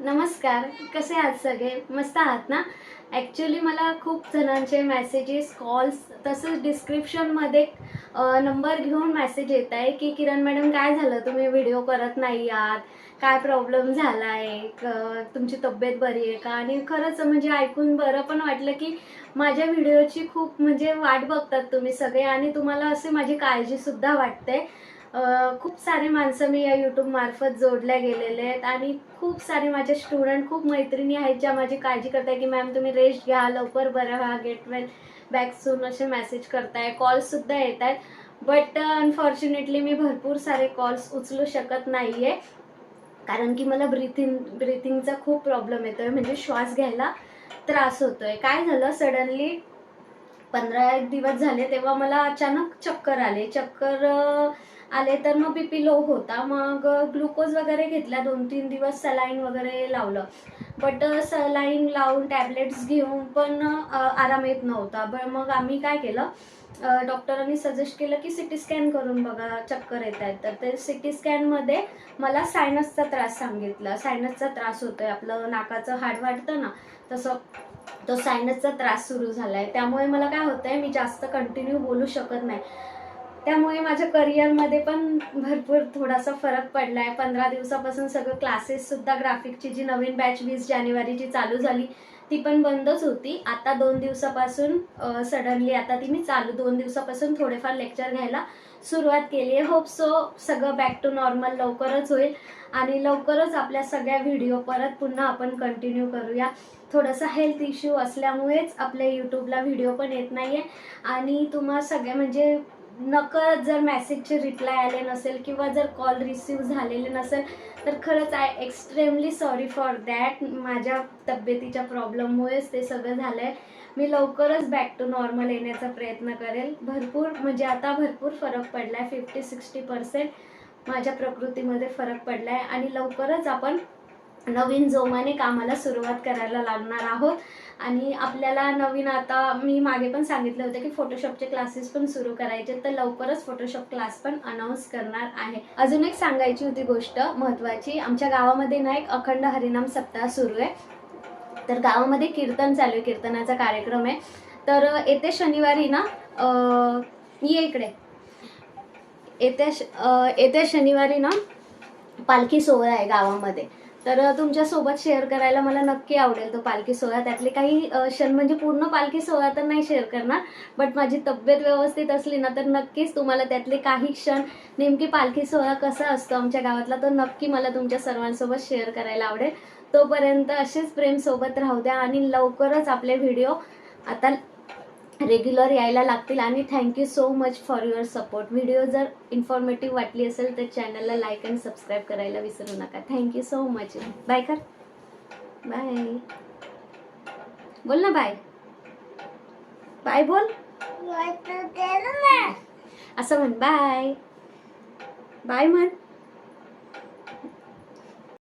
नमस्कार कसे आहात सगळे? मस्त आहात ना? ॲक्च्युली मला खूप जणांचे मॅसेजेस कॉल्स तसंच डिस्क्रिप्शनमध्ये नंबर घेऊन मॅसेज येत आहे की किरण मॅडम काय झालं? तुम्ही व्हिडिओ करत नाही आहात. काय प्रॉब्लेम झाला आहे तुमची तब्येत बरी आहे का? आणि खरंच म्हणजे ऐकून बरं पण वाटलं की माझ्या व्हिडिओची खूप म्हणजे वाट बघतात तुम्ही सगळे आणि तुम्हाला असे माझी काळजीसुद्धा वाटते. खूप सारे माणसं मी या यूट्यूबमार्फत जोडल्या गेलेले आहेत आणि खूप सारे माझे स्टुडंट खूप मैत्रिणी आहेत ज्या माझी काळजी करताय की मॅम तुम्ही रेस्ट घ्या लवकर बरं व्हा गेट वेल बॅक सून असे मेसेज करताय. कॉल्ससुद्धा येत आहेत बट अनफॉर्च्युनेटली मी भरपूर सारे कॉल्स उचलू शकत नाही आहे कारण की मला ब्रिथिंग ब्रिथिंगचा खूप प्रॉब्लेम येतो आहे म्हणजे श्वास घ्यायला त्रास होतो आहे काय झालं? सडनली पंधरा एक दिवस झाले तेव्हा मला अचानक चक्कर आले. चक्कर आले तर मग बी पी लो होता. मग ग्लुकोज वगैरे घेतल्या दोन तीन दिवस सलाईन वगैरे लावलं. बट सलाईन लावून टॅबलेट्स घेऊन पण आराम येत नव्हता. ब मग आम्ही काय केलं? डॉक्टरांनी सजेस्ट केलं की सी टी स्कॅन करून बघा. चक्कर येत आहेत. तर ते सी टी स्कॅनमध्ये मला सायनसचा त्रास सांगितला. सायनसचा त्रास होतोय. आपलं नाकाचं हाड वाटतं ना तसं तो सायनसचा त्रास सुरू झाला आहे त्यामुळे मला काय होतं आहे मी जास्त कंटिन्यू बोलू शकत नाही. त्यामुळे माझ्या करिअरमध्ये पण भरपूर थोडासा फरक पडला आहे पंधरा दिवसापासून सगळं क्लासेससुद्धा ग्राफिकची जी नवीन बॅच वीस जानेवारीची चालू झाली. ती पण बंदच होती. आता दोन दिवसापासून सडनली आता ती मी चालू दोन दिवसापासून थोडेफार लेक्चर घ्यायला सुरुवात केली आहे. होप सो सगळं बॅक टू नॉर्मल लवकरच होईल आणि लवकरच आपल्या सगळ्या व्हिडिओ परत पुन्हा आपण कंटिन्यू करूया. थोडासा हेल्थ इश्यू असल्यामुळेच आपल्या यूट्यूबला व्हिडिओ पण येत नाही आहे आणि तुम्हा सगळ्या म्हणजे नकळत जर मेसेजचे रिप्लाय आले नसेल किंवा जर कॉल रिसीव झालेले नसेल तर खरंच I extremely sorry for that माझ्या तब्येतीच्या प्रॉब्लेममुळेच ते सगळं झालं आहे मी लवकरच बॅक टू नॉर्मल येण्याचा प्रयत्न करेल. भरपूर म्हणजे आता भरपूर फरक पडला आहे फिफ्टी सिक्स्टी पर्सेंट माझ्या प्रकृतीमध्ये फरक पडला आहे आणि लवकरच आपण नवीन जोमाने कामाला सुरुवात करायला लागणार आहोत. आणि आपल्याला नवीन आता मी मागे पण सांगितलं होतं की फोटोशॉपचे क्लासेस पण सुरू करायचे तर लवकरच फोटोशॉप क्लास पण अनाऊन्स करणार आहे. अजून एक सांगायची होती गोष्ट महत्त्वाची. आमच्या गावामध्ये ना एक अखंड हरिनाम सप्ताह सुरू आहे. तर गावामध्ये कीर्तन चालू आहे. कीर्तनाचा कार्यक्रम आहे. तर येते शनिवारी ना ये इकडे. येत्या श येत्या शनिवारी ना पालखी सोहळा आहे गावामध्ये. तर तुमच्यासोबत शेअर करायला मला नक्की आवडेल तो पालखी सोहळा. त्यातले काही क्षण म्हणजे पूर्ण पालखी सोहळा तर नाही शेअर करणार बट माझी तब्येत व्यवस्थित असली ना तर नक्कीच तुम्हाला त्यातले काही क्षण नेमकी पालखी सोहळा कसा असतो आमच्या गावातला तो नक्की मला तुमच्या सर्वांसोबत शेअर करायला आवडेल. तोपर्यंत असेच प्रेमसोबत राहू द्या आणि लवकरच आपले व्हिडिओ आता रेग्युलर यायला लागतील आणि thank you so much for your support video जर इन्फॉर्मेटिव्ह वाटली असेल तर चॅनलला लाईक आणि सबस्क्राईब करायला विसरू नका. Thank you so much bye कर. बाय बोल ना बाय बाय बोल. असं म्हण. बाय बाय म्हण.